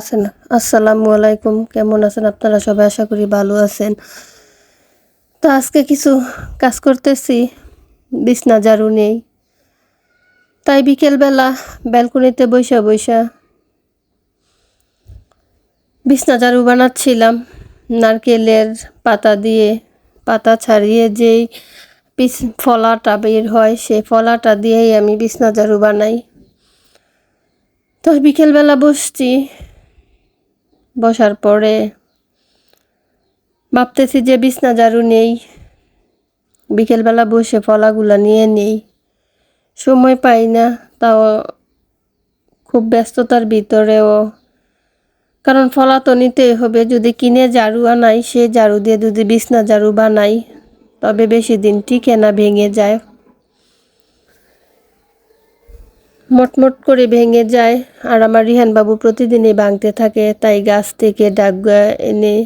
আছেন? আসসালামু আলাইকুম। কেমন আছেন আপনারা? সবাই আশা করি ভালো আছেন। তো আজকে কিছু কাজ করতেছি। বিছনা ঝাড়ু নেই। তাই বিকেলবেলা ব্যালকনিতে বৈশা বৈশা বিছনা ঝাড়ু বানাচ্ছিলাম। নারকেলের পাতা দিয়ে, পাতা ছাড়িয়ে যেই পিস ফলাটা বের হয়, সেই ফলাটা দিয়েই আমি বিছনা ঝাড়ু বানাই। তো বিকেলবেলা বসছি। বসার পরে ভাবতেছি যে বিছনা ঝাড়ু নেই, বিকেলবেলা বসে ফলাগুলা নিয়ে নেই, সময় পাই না, তাও খুব ব্যস্ততার ভিতরেও। কারণ ফলা তো নিতেই হবে, যদি কিনে ঝাড়ু আনাই, সে ঝাড়ু দিয়ে যদি বিছনা ঝাড়ু বানাই, তবে বেশি দিন টিকে না, ভেঙে যায়। মোটমোট করে ভেঙে যায়। আর আমার রিহানবাবু প্রতিদিনই ভাঙতে থাকে, তাই গাছ থেকে ডাগুয়া এনে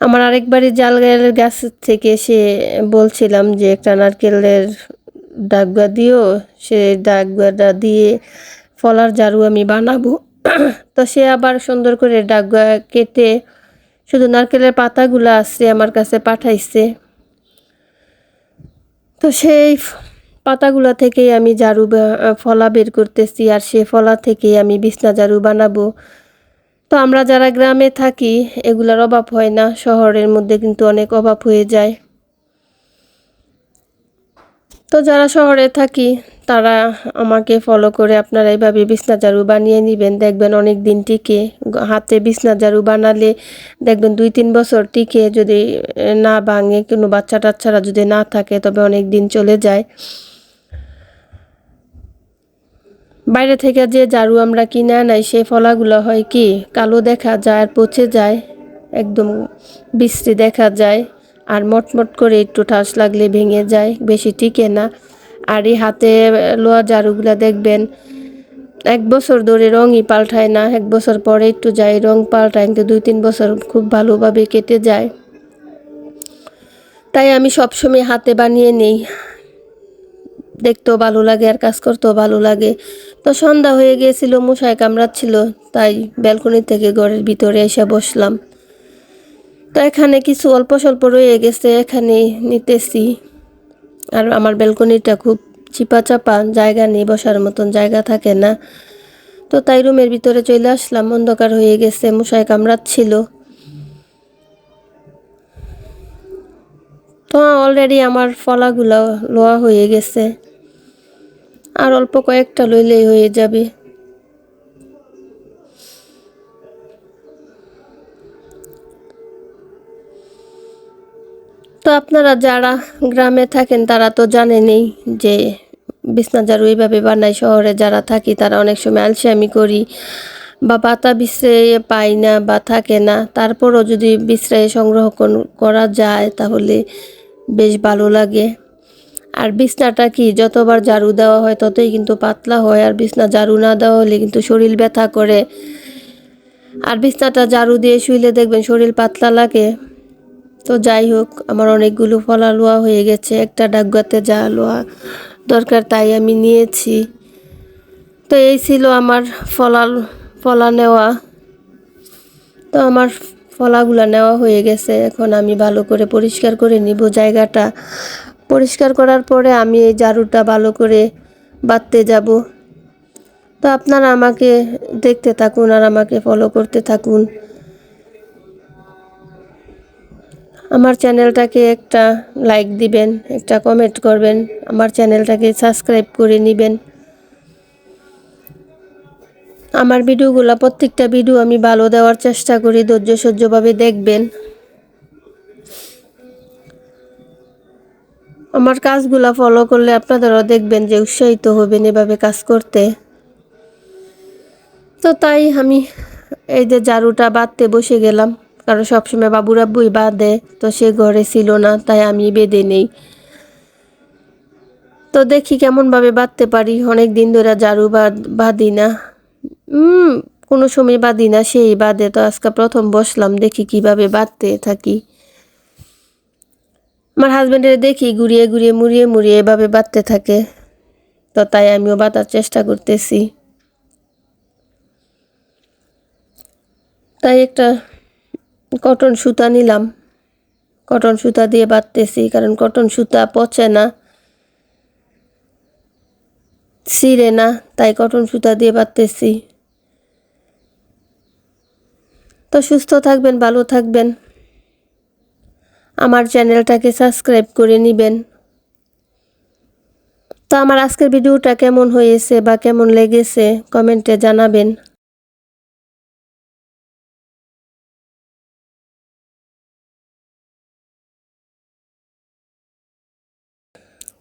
আমার আরেকবারই জাল গাছ থেকে সে বলছিলাম যে, একটা নারকেলের ডাগুয়া দিও, সে ডাগুয়াটা দিয়ে ফলার ঝাড়ু আমি বানাবো। তো সে আবার সুন্দর করে ডাগুয়া কেটে শুধু নারকেলের পাতাগুলো আসছে আমার কাছে পাঠাইছে। তো সেই পাতাগুলো থেকেই আমি ঝাড়ু ফলা বের করতেছি আর সে ফলা থেকেই আমি বিছনা ঝাড়ু বানাবো। তো আমরা যারা গ্রামে থাকি, এগুলার অভাব হয় না, শহরের মধ্যে কিন্তু অনেক অভাব হয়ে যায়। তো যারা শহরে থাকি, তারা আমাকে ফলো করে আপনারা এইভাবে বিছনা ঝাড়ু বানিয়ে নেবেন। দেখবেন অনেক দিন টিকে, হাতে বিছনা ঝাড়ু বানালে দেখবেন দুই তিন বছর টিকে, যদি না ভাঙে, কোনো বাচ্চা টাচ্চারা যদি না থাকে, তবে অনেক দিন চলে যায়। বাইরে থেকে যে ঝাড়ু আমরা কিনে আনাই, সেই ফলাগুলো হয় কি? কালো দেখা যায় আর পচে যায়। একদম বিশ্রী দেখা যায়। আর মটমট করে একটু ঠাস লাগলে ভেঙে যায়, বেশি টিকে না। আর এই হাতে লোয়া ঝাড়ুগুলো দেখবেন, এক বছর ধরে রঙই পাল্টায় না। এক বছর পরে একটু যায়, রং পাল্টায়, কিন্তু দুই তিন বছর খুব ভালোভাবে কেটে যায়। তাই আমি সবসময় হাতে বানিয়ে নেই। দেখতেও ভালো লাগে আর কাজ করতেও ভালো লাগে। তো সন্ধ্যা হয়ে গিয়েছিল মশায় কামড়াচ্ছিল, তাই ব্যালকনি থেকে ঘরের ভিতরে এসে বসলাম। তো এখানে কিছু অল্প স্বল্প রয়ে গেছে, এখানে নিতেছি। আর আমার ব্যালকনিটা খুব চিপা চাপা জায়গা নেই, বসার মতন জায়গা থাকে না। তো তাই রুমের ভিতরে চলে আসলাম, অন্ধকার হয়ে গেছে মশায় কামড়াচ্ছিল। তো অলরেডি আমার ফলাগুলো লোয়া হয়ে গেছে। আর অল্প কয়েকটা লইলেই হয়ে যাবে। তো আপনারা যারা গ্রামে থাকেন, তারা তো জানেনই যে বিছনা ঝাড়ু এইভাবে বানাই। শহরে যারা থাকি, তারা অনেক সময় আলসেমি করি বা পাতা বিশ্রে পাই না বা থাকে না। তারপরও যদি বিশ্রায় সংগ্রহ করা যায়, তাহলে বেশ ভালো লাগে। আর বিছনাটা কি? যতবার ঝাড়ু দেওয়া হয় ততই কিন্তু পাতলা হয়। আর বিছনা ঝাড়ু না দেওয়া হলে কিন্তু শরীর ব্যথা করে। আর বিছনাটা ঝাড়ু দিয়ে শুইলে দেখবেন শরীর পাতলা লাগে। তো যাই হোক, আমার অনেকগুলো ফলা লোয়া হয়ে গেছে। একটা ডাকগাতে যা লোয়া দরকার তাই আমি নিয়েছি। তো এই ছিল আমার ফলা ফলা নেওয়া। তো আমার ফলাগুলা নেওয়া হয়ে গেছে। এখন আমি ভালো করে পরিষ্কার করে নিব জায়গাটা। পরিষ্কার করার পরে আমি এই ঝাড়ুটা ভালো করে বাঁধতে যাব। তো আপনারা আমাকে দেখতে থাকুন আর আমাকে ফলো করতে থাকুন। আমার চ্যানেলটাকে একটা লাইক দিবেন, একটা কমেন্ট করবেন, আমার চ্যানেলটাকে সাবস্ক্রাইব করে নেবেন। আমার ভিডিওগুলো প্রত্যেকটা ভিডিও আমি ভালো দেওয়ার চেষ্টা করি, ধৈর্য সহ্যভাবে দেখবেন। আমার কাজগুলো ফলো করলে আপনাদেরও দেখবেন যে উৎসাহিত হবেন এভাবে কাজ করতে। তো তাই আমি এই যে ঝাড়ুটা বাঁধতে বসে গেলাম, কারণ সবসময় বাবুর আব্বুই বাঁধে, তো সে ঘরে ছিল না, তাই আমি বেঁধে নেই। তো দেখি কেমনভাবে বাঁধতে পারি অনেক দিন ধরে ঝাড়ু বাঁধ, বাঁধি না। কোনো সময় বাঁধি না, সেই বাদে তো আজকে প্রথম বসলাম, দেখি কীভাবে বাঁধতে থাকি। আমার হাজব্যান্ডের দেখি ঘুরিয়ে ঘুরিয়ে মুড়িয়ে মুড়িয়ে এভাবে বাঁধতে থাকে। তো তাই আমিও বাঁধার চেষ্টা করতেছি। তাই একটা কটন সুতা নিলাম। কটন সুতা দিয়ে বাঁধতেছি, কারণ কটন সুতা পচে না, ছিঁড়ে না, তাই কটন সুতা দিয়ে বাঁধতেছি। তো সুস্থ থাকবেন, ভালো থাকবেন। আমার চ্যানেলটাকে সাবস্ক্রাইব করে নেবেন। তো আমার আজকের ভিডিওটা কেমন হয়েছে বা কেমন লেগেছে কমেন্টে জানাবেন।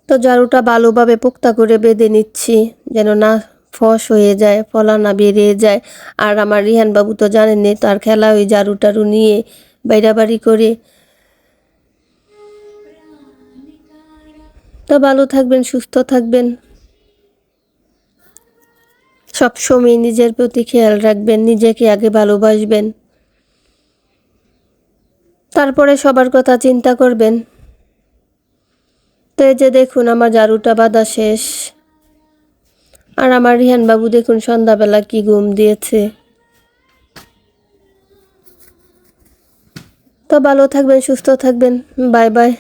তো ঝাড়ুটা ভালোভাবে পোক্তা করে বেঁধে নিচ্ছি যেন না ফস হয়ে যায়, ফলা না বেরিয়ে যায়। আর আমার রিহান বাবু তো জানেননি তার খেলা ওই টাড়ু নিয়ে বাইরাবাড়ি করে তো ভালো থাকবেন, সুস্থ থাকবেন। সব সময় নিজের প্রতি খেয়াল রাখবেন, নিজেকে আগে ভালোবাসবেন। তারপরে সবার কথা চিন্তা করবেন। তো এই যে দেখুন, আমার ঝাড়ুটা বাঁধা শেষ। আর আমার রিহান বাবু দেখুন, সন্ধ্যাবেলা কি ঘুম দিয়েছে। তো ভালো থাকবেন, সুস্থ থাকবেন। Bye bye.